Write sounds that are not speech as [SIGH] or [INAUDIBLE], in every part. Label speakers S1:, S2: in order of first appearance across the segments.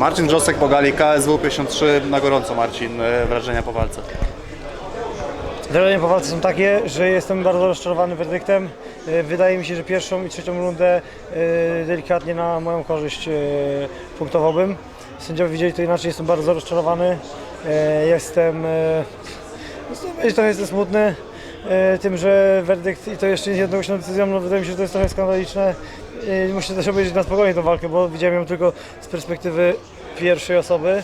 S1: Marcin Wrzosek Pogali, KSW 53 na gorąco Marcin, e, wrażenia po walce.
S2: Wrażenia po walce są takie, że jestem bardzo rozczarowany werdyktem. E, Wydaje mi się, że pierwszą i trzecią rundę e, delikatnie na moją korzyść punktowałbym. Sędziowie widzieli to inaczej, jestem bardzo rozczarowany. Jestem, e, no, jestem smutny tym, że werdykt i to jeszcze jednogłośną decyzją, no wydaje mi się, że to jest trochę skandaliczne. Muszę też obejrzeć na spokojnie tę walkę, bo widziałem ją tylko z perspektywy pierwszej osoby,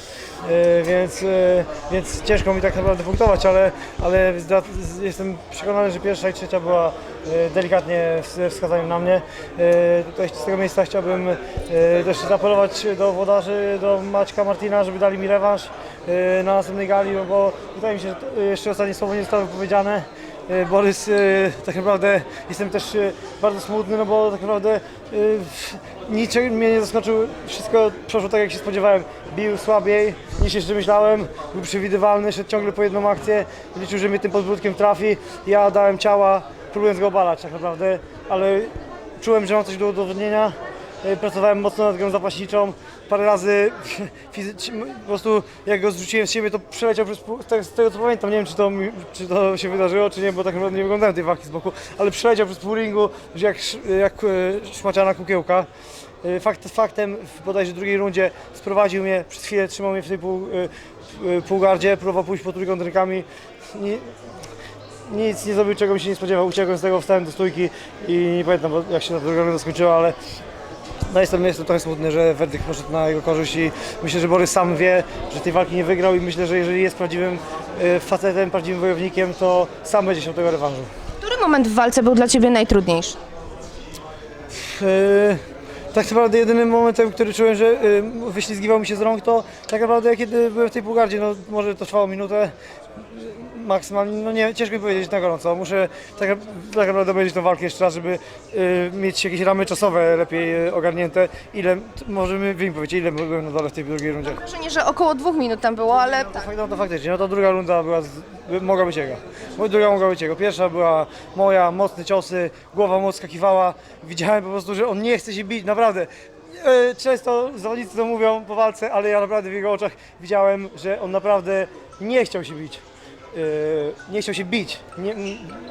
S2: e, więc, e, więc ciężko mi tak naprawdę punktować, ale, ale jestem przekonany, że pierwsza i trzecia była e, delikatnie wskazaniem na mnie. Tutaj z tego miejsca chciałbym też zaapelować do włodarzy, do Maćka Martina, żeby dali mi rewanż na następnej gali, no bo wydaje mi się, że jeszcze ostatnie słowo nie zostało powiedziane. E, Borys, e, tak naprawdę jestem też e, bardzo smutny, no bo tak naprawdę niczego mnie nie zaskoczył, wszystko przeszło tak jak się spodziewałem. Bił słabiej niż jeszcze myślałem, był przewidywalny, szedł ciągle po jedną akcję, liczył, że mnie tym podbródkiem trafi. Ja dałem ciała, próbując go obalać tak naprawdę, ale czułem, że mam coś do udowodnienia. E, Pracowałem mocno nad grą zapaśniczą. Parę razy [LAUGHS] po prostu jak go zrzuciłem z siebie, to przeleciał przez z tego co pamiętam, nie wiem czy to, czy to się wydarzyło, czy nie, bo tak naprawdę nie wyglądałem tej walki z boku, ale przeleciał przez pół ringu, jak, jak e, szmaciana kukiełka. E, Fakt, faktem w bodajże drugiej rundzie sprowadził mnie, przez chwilę trzymał mnie w tej pół, półgardzie, próbował pójść po trójkąt rękami. Nie, nic nie zrobił, czego mi się nie spodziewał. Uciekłem z tego, wstałem do stójki i nie pamiętam jak się ta druga runda skończyła, ale no jestem, jestem trochę smutny, że werdykt poszedł na jego korzyść i myślę, że Borys sam wie, że tej walki nie wygrał i myślę, że jeżeli jest prawdziwym e, facetem, prawdziwym wojownikiem, to sam będzie się tego rewanżu.
S3: Który moment w walce był dla Ciebie najtrudniejszy?
S2: E, tak naprawdę jedynym momentem, który czułem, że e, wyślizgiwał mi się z rąk, to tak naprawdę kiedy byłem w tej półgardzie, no może to trwało minutę, maksymalnie, no nie, ciężko mi powiedzieć na gorąco, muszę tak, tak naprawdę obejrzeć tę walkę jeszcze raz, żeby e, mieć jakieś ramy czasowe lepiej e, ogarnięte, ile, t- możemy, wy mi powiecie, ile byłem na dole w tej drugiej rundzie.
S3: Wrażenie, że około dwóch minut tam było, ale
S2: No,
S3: tak.
S2: fakt- no to faktycznie, no to druga runda była, z, by- mogła być jego. Bo Druga mogła być jego. Pierwsza była moja, mocne ciosy, głowa mocno skakiwała. Widziałem po prostu, że on nie chce się bić, naprawdę. E, Często zawodnicy to mówią po walce, ale ja naprawdę w jego oczach widziałem, że on naprawdę nie chciał się bić. E, Nie chciał się bić nie,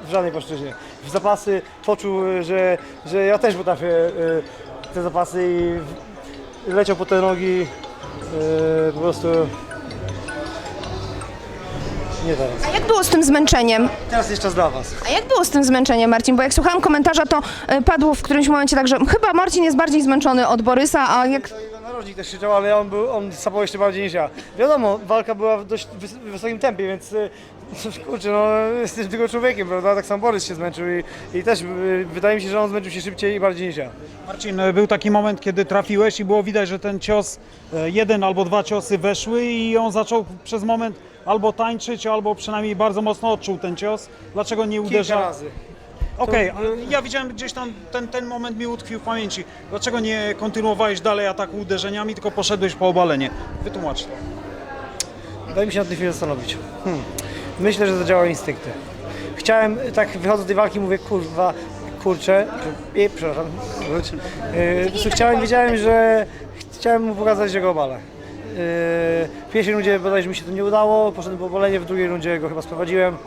S2: w żadnej płaszczyźnie. W zapasy poczuł, e, że, że ja też potrafię e, te zapasy i leciał po te nogi po prostu nie teraz.
S3: A jak było z tym zmęczeniem?
S2: Teraz jest czas dla Was.
S3: A jak było z tym zmęczeniem, Marcin? Bo jak słuchałam komentarza, to e, padło w którymś momencie tak, że chyba Marcin jest bardziej zmęczony od Borysa, a jak...
S2: To jego narożnik też krzyczał, ale on, był, on sapał jeszcze bardziej niż ja. Wiadomo, walka była w dość wys- wysokim tempie, więc y, [LAUGHS] kurczę, no jestem tylko człowiekiem, prawda? Tak sam Borys się zmęczył i, i też y, wydaje mi się, że on zmęczył się szybciej i bardziej niż ja.
S4: Marcin, e, był taki moment, kiedy trafiłeś i było widać, że ten cios, e, jeden albo dwa ciosy weszły i on zaczął przez moment albo tańczyć, albo przynajmniej bardzo mocno odczuł ten cios. Dlaczego nie
S2: Kilka
S4: uderza?
S2: razy.
S4: Okej, ale ja widziałem gdzieś tam, ten, ten moment mi utkwił w pamięci. Dlaczego nie kontynuowałeś dalej ataku uderzeniami, tylko poszedłeś po obalenie? Wytłumacz to.
S2: Daj mi się na tej chwili zastanowić. Hmm. Myślę, że zadziałały instynkty. Chciałem, tak wychodzę z tej walki, mówię, kurwa, kurczę, i, przepraszam, wróć. Yy, chciałem, wiedziałem, że chciałem mu pokazać, że go obalę. Yy, w pierwszej rundzie bodajże mi się to nie udało, poszedłem po obalenie, w drugiej rundzie go chyba sprowadziłem.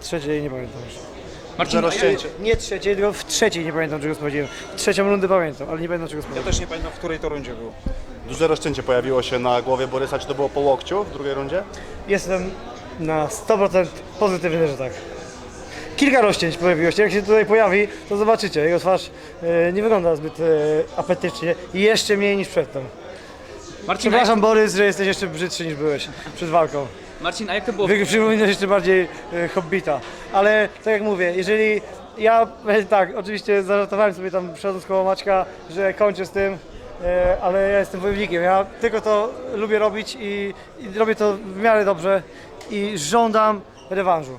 S2: W trzeciej nie pamiętam już.
S1: Marcin, rozcięcie.
S2: Nie trzeciej, tylko w trzeciej nie pamiętam, czego sprowadziłem. W trzecią rundę pamiętam, ale nie pamiętam, czego
S4: Ja
S2: sprowadziłem.
S4: też nie pamiętam, w której to rundzie było.
S1: Duże rozcięcie pojawiło się na głowie Borysa, czy to było po łokciu w drugiej rundzie?
S2: Jestem na 100% pozytywny, że tak. Kilka rozcięć pojawiło się. Jak się tutaj pojawi, to zobaczycie. Jego twarz e, nie wygląda zbyt e, apetycznie i jeszcze mniej niż przedtem.
S5: Marcin,
S2: Przepraszam Borys, że jesteś jeszcze brzydszy niż byłeś przed walką.
S5: Marcin, a jak to było?
S2: Wy przypominasz jeszcze bardziej e, Hobbita. Ale tak jak mówię, jeżeli ja e, tak, oczywiście zażartowałem sobie tam przechodząc koło Maćka, że kończę z tym, e, ale ja jestem wojownikiem. Ja tylko to lubię robić i, i robię to w miarę dobrze i żądam rewanżu.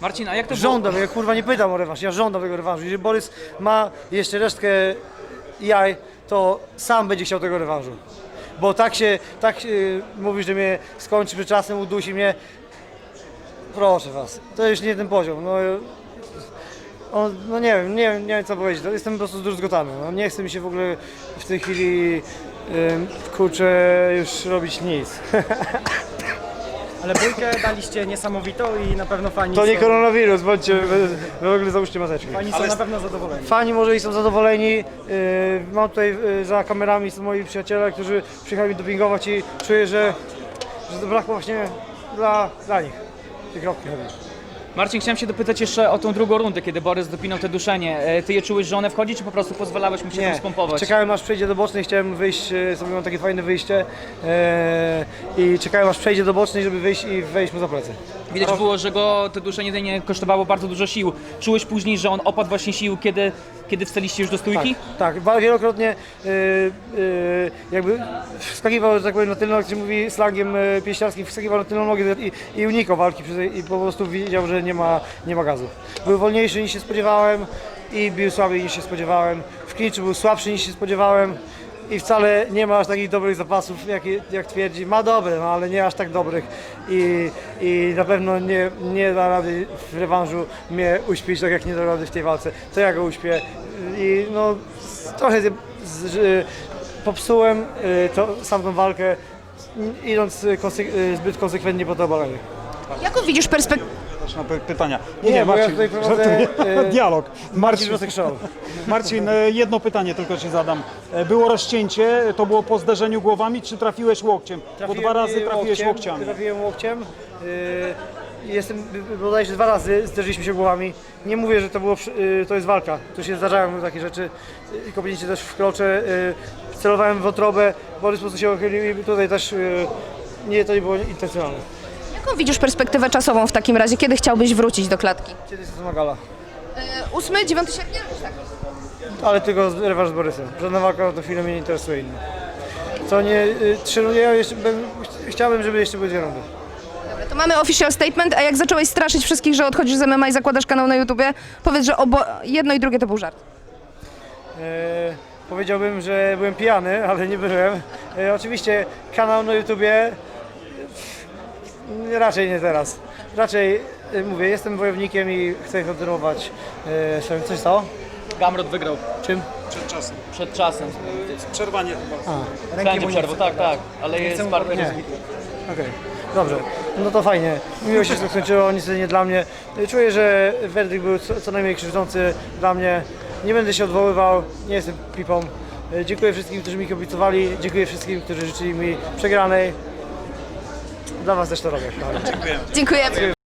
S5: Marcin, a jak to było?
S2: Żądam, ja kurwa nie pytam o rewanż, ja żądam tego rewanżu. Jeżeli Borys ma jeszcze resztkę jaj, to sam będzie chciał tego rewanżu. Bo tak się, tak yy, mówi, że mnie skończy przed czasem, udusi mnie. Proszę was, to już nie ten poziom. No, on, no nie wiem, nie, wiem- nie wiem co powiedzieć. To Jestem po prostu zdruzgotany. No, nie chce mi się w ogóle w tej chwili Ym, Kurczę, już robić nic. [LAUGHS]
S6: Ale bójkę daliście niesamowitą i na pewno fani
S2: To nie
S6: są,
S2: koronawirus, bądźcie, wy, wy w ogóle załóżcie maseczki.
S6: fani są na pewno zadowoleni.
S2: Fani może i są zadowoleni. Yy, mam tutaj yy, za kamerami są moi przyjaciele, którzy przyjechali dopingować i czuję, że, że to brakło właśnie dla, dla nich. Tej kropki chyba.
S5: Marcin, chciałem się dopytać jeszcze o tą drugą rundę, kiedy Borys dopinał te duszenie. E, Ty je czułeś, że one wchodzi, czy po prostu pozwalałeś mu się tam spompować?
S2: czekałem aż przejdzie do bocznej, chciałem wyjść, e, sobie mam takie fajne wyjście e, i czekałem aż przejdzie do bocznej, żeby wyjść i wejść mu za plecy.
S5: Widać było, że go te duszenie nie kosztowało bardzo dużo sił. Czułeś później, że on opadł właśnie sił, kiedy, kiedy wstaliście już do
S2: Tak,
S5: stójki?
S2: tak, ba- wielokrotnie y, y, jakby wskakiwał, tak powiem, na tylną, jak się mówi slangiem y, pieściarskim, wskakiwał na tylną nogę i, i unikał walki przez, i po prostu widział, że nie ma, nie ma gazu. Był wolniejszy niż się spodziewałem i bił słabiej niż się spodziewałem. W klinczu był słabszy niż się spodziewałem i wcale nie ma aż takich dobrych zapasów, jak, jak twierdzi. Ma dobre, no, ale nie aż tak dobrych i, i na pewno nie, nie da rady w rewanżu mnie uśpić, tak jak nie da rady w tej walce. To ja go uśpię i no z- trochę z, z, że popsułem y, to, sam tą walkę, idąc y, konsek- y, zbyt konsekwentnie po to obalenie.
S3: Jaką widzisz perspektywę?
S4: Też na py- pytania.
S2: Nie, bo ja tutaj prowadzę,
S4: żartuję.
S2: e, [LAUGHS]
S4: Dialog.
S2: Marcin Wrosek Show. [LAUGHS]
S4: Marcin, e, jedno pytanie tylko Ci zadam. E, Było rozcięcie, to było po zderzeniu głowami, czy trafiłeś łokciem? Bo dwa razy trafiłeś
S2: łokciem,
S4: łokciami.
S2: Trafiłem łokciem. y, Jestem, bodajże dwa razy zderzyliśmy się głowami. Nie mówię, że to, było, przy- to jest walka. Tu się zdarzają takie rzeczy. Y, Kopnięcie też w krocze. y, Celowałem w wątrobę. Borys po prostu się ochylił i tutaj też nie, to nie było intencjonalne.
S3: Jaką widzisz perspektywę czasową w takim razie? Kiedy chciałbyś wrócić do klatki?
S2: Kiedy jest to gala?
S3: 8, 9 sierpnia? Tak.
S2: Ale tylko z- rewanż z Borysem. Żadna walka na tę chwilę mnie nie interesuje inna. Co nie, y, trzy rundy, ja jeszcze bym, chciałbym, żeby jeszcze były dwie rundy.
S3: Dobra, to mamy official statement, a jak zacząłeś straszyć wszystkich, że odchodzisz z MMA i zakładasz kanał na YouTubie, powiedz, że obo... jedno i drugie to był żart.
S2: E, powiedziałbym, że byłem pijany, ale nie byłem. E, oczywiście kanał na YouTubie e, raczej nie teraz. Raczej e, mówię, jestem wojownikiem i chcę kontynuować e, swoją. Coś stało?
S5: Gamrot wygrał
S2: Czym?
S4: Przed czasem.
S5: przed czasem.
S4: Przerwanie chyba.
S5: Będzie przerwę, tak, tak, ale jest bardzo
S2: Nie. Okej, dobrze. No to fajnie. Miło się to skończyło, niestety nie dla mnie. Czuję, że werdykt był co, co najmniej krzywdzący dla mnie. Nie będę się odwoływał, nie jestem pipą. Dziękuję wszystkim, którzy mi kibicowali. Dziękuję wszystkim, którzy życzyli mi przegranej. Dla Was też to robię. kochani.
S3: Dziękuję.